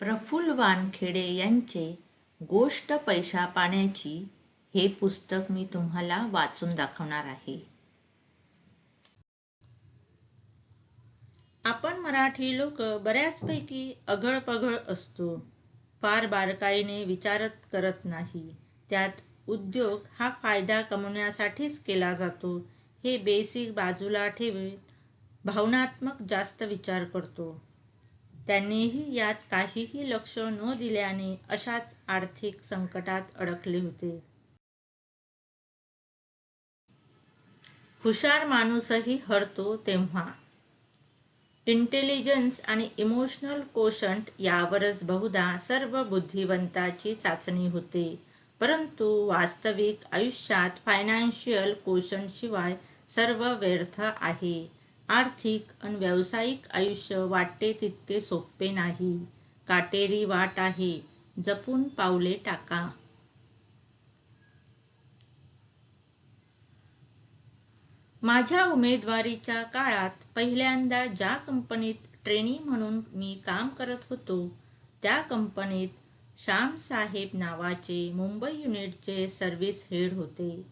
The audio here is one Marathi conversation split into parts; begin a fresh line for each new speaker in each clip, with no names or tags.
प्रफुल्ल वानखेडे यांचे गोष्ट पैशा पाण्याची हे पुस्तक मी तुम्हाला वाचून दाखवणार आहे. आपण मराठी लोक बऱ्याचपैकी अघळ असतो. फार बारकाईने विचारत करत नाही. त्यात उद्योग हा फायदा कमवण्यासाठीच केला जातो. हे बेसिक बाजूला ठेवून भावनात्मक जास्त विचार करतो. त्यांनीही यात काहीही लक्ष न दिल्याने अशाच आर्थिक संकटात अडकले होते. हुशार माणूसही हरतो तेव्हा. इंटेलिजन्स आणि इमोशनल कोशंट यावरच बहुधा सर्व बुद्धिवंताची चाचणी होते. परंतु वास्तविक आयुष्यात फायनान्शियल कोशंट शिवाय सर्व व्यर्थ आहे. आर्थिक आणि व्यावसायिक आयुष्य वाटते तितके सोपे नाही. काटेरी वाट आहे. जपून पावले टाका. माझ्या उमेदवारीच्या काळात पहिल्यांदा ज्या कंपनीत ट्रेनी म्हणून मी काम करत होतो त्या कंपनीत श्याम साहेब नावाचे मुंबई युनिटचे सर्व्हिस हेड होते.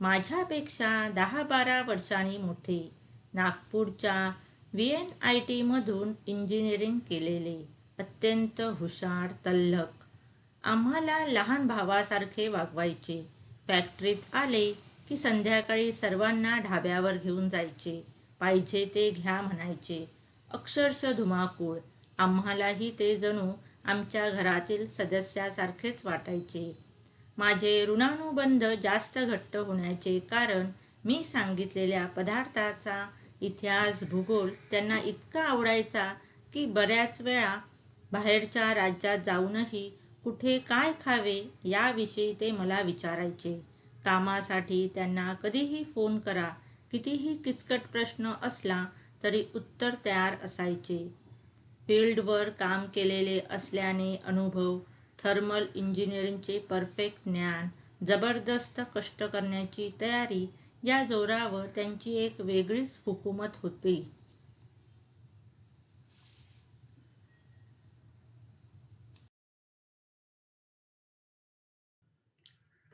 माझ्यापेक्षा दहा बारा वर्षांनी मोठे. नागपूरच्या व्ही एन आय टी मधून इंजिनिअरिंग केलेले अत्यंत हुशार तल्लक. आम्हाला लहान भावासारखे वागवायचे. फॅक्टरीत आले की संध्याकाळी सर्वांना ढाब्यावर घेऊन जायचे. पाहिजे ते घ्या म्हणायचे. अक्षरश धुमाकूळ. आम्हालाही ते जणू आमच्या घरातील सदस्यासारखेच वाटायचे. माझे ऋणानुबंध जास्त घट्ट होण्याचे कारण मी सांगितलेल्या पदार्थाचा इतिहास भूगोल त्यांना इतका आवडायचा की बऱ्याच वेळा बाहेरच्या राज्यात जाऊनही कुठे काय खावे याविषयी ते मला विचारायचे. कामासाठी त्यांना कधीही फोन करा कितीही किचकट प्रश्न असला तरी उत्तर तयार असायचे. फील्डवर काम केलेले असल्याने अनुभव थर्मल इंजिनिअरिंगचे परफेक्ट ज्ञान जबरदस्त कष्ट करण्याची तयारी या जोरावर त्यांची एक वेगळीच हुकूमत होती.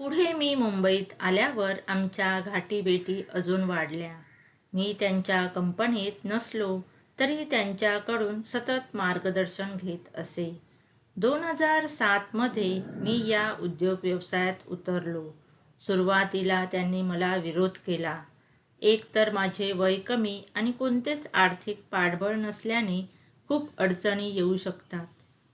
पुढे मी मुंबईत आल्यावर आमच्या घाटीबेटी अजून वाढल्या. मी त्यांच्या कंपनीत नसलो तरी त्यांच्याकडून सतत मार्गदर्शन घेत असे. दोन हजार सात मध्ये मी या उद्योग व्यवसायात उतरलो. सुरुवातीला त्यांनी मला विरोध केला. एक तर माझे वय कमी आणि कोणतेच आर्थिक पाठबळ नसल्याने खूप अडचणी येऊ शकतात.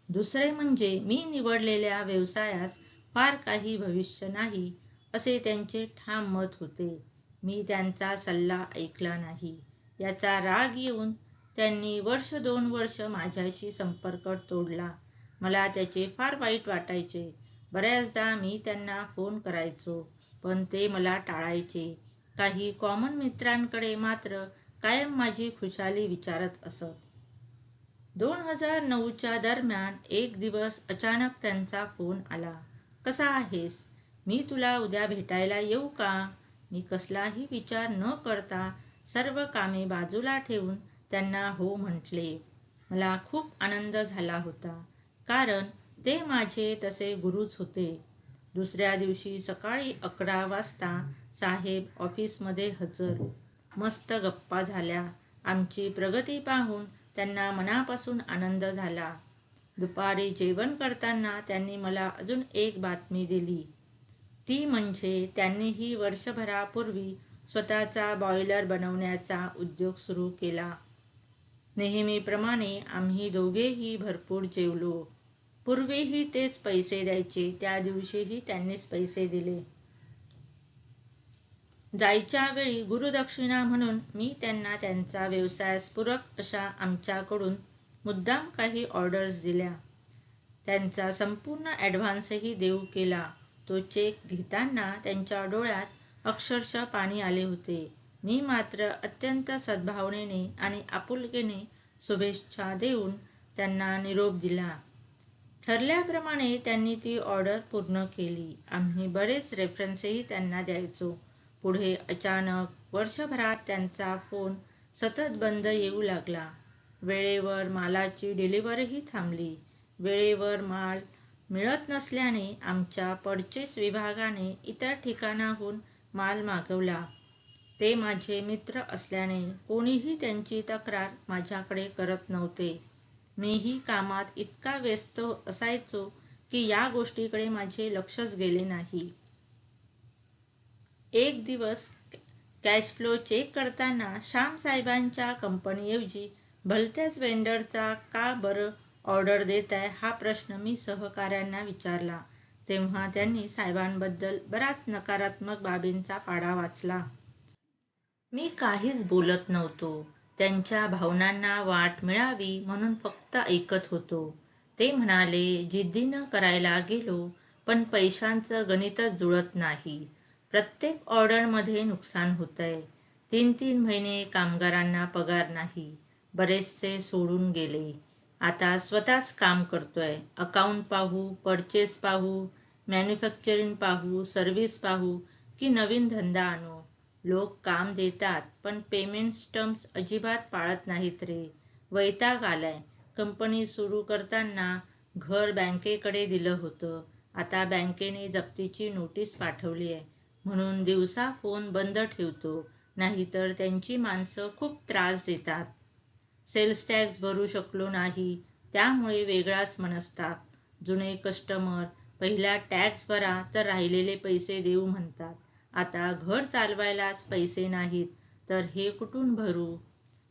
दुसरे म्हणजे मी निवडलेल्या व्यवसायास फार काही भविष्य नाही असे त्यांचे ठाम मत होते. मी त्यांचा सल्ला ऐकला नाही. याचा राग येऊन त्यांनी वर्ष दोन वर्ष माझ्याशी संपर्क तोडला. मला त्याचे फार वाईट वाटायचे. बऱ्याचदा मी त्यांना फोन करायचो. पण ते मला टाळायचे. काही कॉमन मित्रांकडे मात्र कायम माझी खुशाली विचारत असत. दोन हजार नऊच्या दरम्यान एक दिवस अचानक त्यांचा फोन आला. कसा आहेस? मी तुला उद्या भेटायला येऊ का? मी कसलाही विचार न करता सर्व कामे बाजूला ठेवून त्यांना हो म्हटले. मला खूप आनंद झाला होता. कारण ते माझे तसे गुरुच होते. दुसऱ्या दिवशी सकाळी अकरा वाजता साहेब ऑफिसमध्ये हजर. मस्त गप्पा झाल्या. आमची प्रगती पाहून त्यांना मनापासून आनंद झाला. दुपारी जेवण करताना त्यांनी मला अजून एक बातमी दिली. ती म्हणजे त्यांनीही वर्षभरापूर्वी स्वतःचा बॉयलर बनवण्याचा उद्योग सुरू केला. नेहमीप्रमाणे आम्ही दोघेही भरपूर जेवलो. पूर्वीही तेच पैसे द्यायचे त्या दिवशीही त्यांनीच पैसे दिले. जायच्या वेळी गुरुदक्षिणा म्हणून मी त्यांना त्यांचा व्यवसायास पूरक अशा आमच्याकडून मुद्दाम काही ऑर्डर्स दिल्या. त्यांचा संपूर्ण ॲडव्हान्सही देऊ केला. तो चेक घेताना त्यांच्या डोळ्यात अक्षरशः पाणी आले होते. मी मात्र अत्यंत सद्भावनेने आणि आपुलकीने शुभेच्छा देऊन त्यांना निरोप दिला. ठरल्याप्रमाणे त्यांनी ती ऑर्डर पूर्ण केली. आम्ही बरेच रेफरन्सही त्यांना द्यायचो. पुढे अचानक वर्षभरात त्यांचा फोन सतत बंद येऊ लागला. वेळेवर मालाची डिलिव्हरीही थांबली. वेळेवर माल मिळत नसल्याने आमच्या परचेस विभागाने इतर ठिकाणाहून माल मागवला. ते माझे मित्र असल्याने कोणीही त्यांची तक्रार माझ्याकडे करत नव्हते. मीही कामात इतका व्यस्त असायचो की या गोष्टीकडे माझे लक्षच गेले नाही. एक दिवस कॅश फ्लो चेक करताना श्याम साहेबांच्या कंपनीऐवजी भलत्याच वेंडरचा का बरं ऑर्डर देताय हा प्रश्न मी सहकाऱ्यांना विचारला. तेव्हा त्यांनी साहेबांबद्दल बराच नकारात्मक बाबींचा पाढा वाचला. मी काहीच बोलत नव्हतो. त्यांच्या भावनांना वाट मिळावी म्हणून फक्त ऐकत होतो. ते म्हणाले जिद्दीनं करायला गेलो पण पैशांचं गणितच जुळत नाही. प्रत्येक ऑर्डरमध्ये नुकसान होतंय. तीन तीन महिने कामगारांना पगार नाही. बरेचसे सोडून गेले. आता स्वतःच काम करतोय. अकाउंट पाहू परचेस पाहू मॅन्युफॅक्चरिंग पाहू सर्व्हिस पाहू की नवीन धंदा आणू. लोक काम देतात पण पेमेंट स्टम्स अजिबात पाळत नाहीत रे. वैताग आलाय. कंपनी सुरू करताना घर बँकेकडे दिलं होतं. आता बँकेने जप्तीची नोटीस पाठवली आहे. म्हणून दिवसा फोन बंद ठेवतो नाहीतर त्यांची माणसं खूप त्रास देतात. सेल्स टॅक्स भरू शकलो नाही त्यामुळे वेगळाच मनस्ताप. जुने कस्टमर पहिला टॅक्स भरा तर राहिलेले पैसे देऊ म्हणतात. आता घर चालवायलाच पैसे नाहीत तर हे कुठून भरू?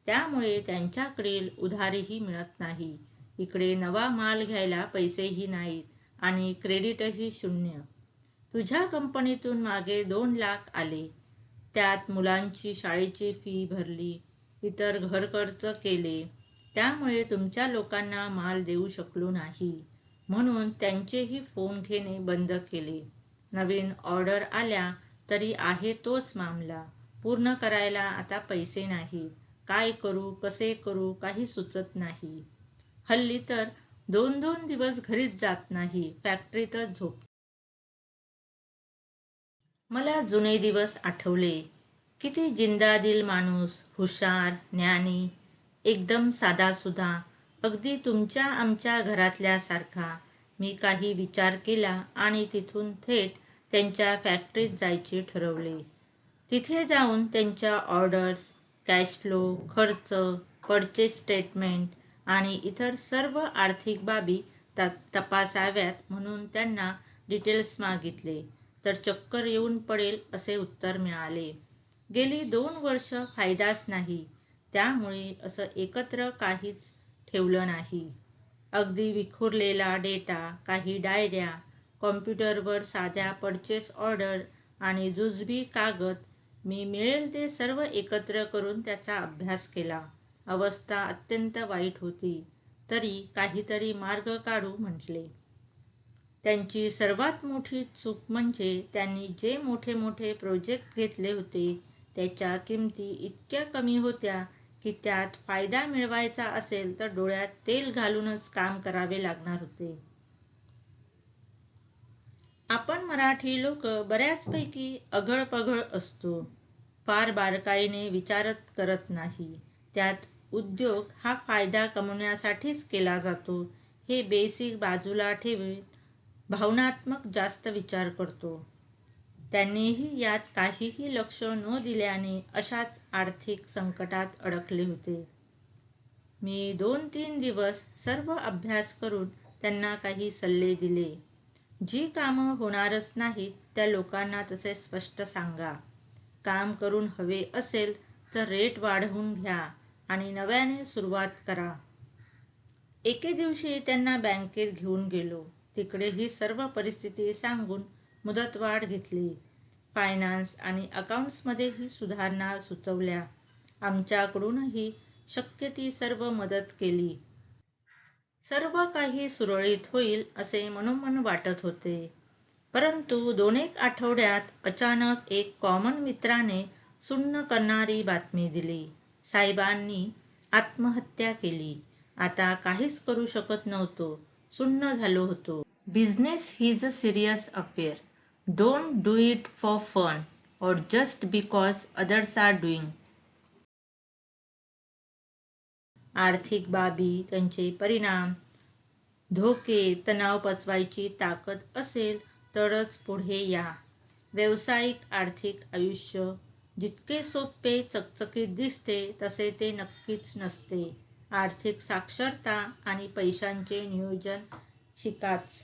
त्यामुळे त्यांच्याकडील उधारीही मिळत नाही. इकडे नवा माल घ्यायला पैसेही नाहीत आणि क्रेडिटही शून्य. तुझ्या कंपनीतून मागे दोन लाख आले. त्यात मुलांची शाळेची फी भरली इतर घरखर्च केले. त्यामुळे तुमच्या लोकांना माल देऊ शकलो नाही. म्हणून त्यांचेही फोन घेणे बंद केले. नवीन ऑर्डर आल्या तरी आहे तोच मामला. पूर्ण करायला आता पैसे नाही. काय करू कसे करू काही सुचत नाही. हल्ली तर दोन दोन दिवस घरीच जात नाही. फॅक्टरीतच झोप मला जुने दिवस आठवले. किती जिंदादिल माणूस हुशार ज्ञानी एकदम साधासुधा अगदी तुमच्या आमच्या घरातल्यासारखा मी काही विचार केला आणि तिथून थेट त्यांच्या फॅक्टरीत जायचे ठरवले. तिथे जाऊन त्यांच्या ऑर्डर्स कॅश फ्लो खर्च परचेस स्टेटमेंट आणि इतर सर्व आर्थिक बाबी तपासाव्यात म्हणून त्यांना डिटेल्स मागितले. तर चक्कर येऊन पडेल असे उत्तर मिळाले. गेली दोन वर्ष फायदाच नाही. त्यामुळे असं एकत्र काहीच ठेवलं नाही. अगदी विखुरलेला डेटा काही डायऱ्या कॉम्प्युटरवर साध्या परचेस ऑर्डर आणि जुजबी कागद मी मिळेल ते सर्व एकत्र करून त्याचा अभ्यास केला. अवस्था अत्यंत वाईट होती. तरी काहीतरी मार्ग काढू म्हटले. त्यांची सर्वात मोठी चूक म्हणजे त्यांनी जे मोठे मोठे प्रोजेक्ट घेतले होते त्याच्या किमती इतक्या कमी होत्या की त्यात फायदा मिळवायचा असेल तर डोळ्यात तेल घालूनच काम करावे लागणार होते. आपण मराठी लोक बऱ्याचपैकी अघळपघळ असतो. फार बारकाईने विचारत करत नाही. त्यात उद्योग हा फायदा कमवण्यासाठीच केला जातो. हे बेसिक बाजूला ठेवून भावनात्मक जास्त विचार करतो. त्यांनीही यात काहीही लक्ष न दिल्याने अशाच आर्थिक संकटात अडकले होते. मी दोन तीन दिवस सर्व अभ्यास करून त्यांना काही सल्ले दिले. जी कामं होणारच नाहीत त्या लोकांना तसे स्पष्ट सांगा. काम करून हवे असेल तर रेट वाढवून घ्या आणि नव्याने सुरुवात करा. एके दिवशी त्यांना बँकेत घेऊन गेलो. तिकडे ही सर्व परिस्थिती सांगून मुदतवाढ घेतली. फायनान्स आणि अकाउंट्समध्येही सुधारणा सुचवल्या. आमच्याकडूनही शक्य ती सर्व मदत केली. सर्व काही सुरळीत होईल असे मनोमन वाटत होते. परंतु दोन एक आठवड्यात अचानक एक कॉमन मित्राने सुन्न करणारी बातमी दिली. साहेबांनी आत्महत्या केली. आता काहीच करू शकत नव्हतो. सुन्न झालो होतो. Business is a serious affair don't do it for fun or just because others are doing आर्थिक बाबी त्यांचे परिणाम धोके तणाव पचवायची ताकद असेल तरच पुढे या. व्यावसायिक आर्थिक आयुष्य जितके सोपे चकचकीत दिसते तसे ते नक्कीच नसते. आर्थिक साक्षरता आणि पैशांचे नियोजन शिकाच.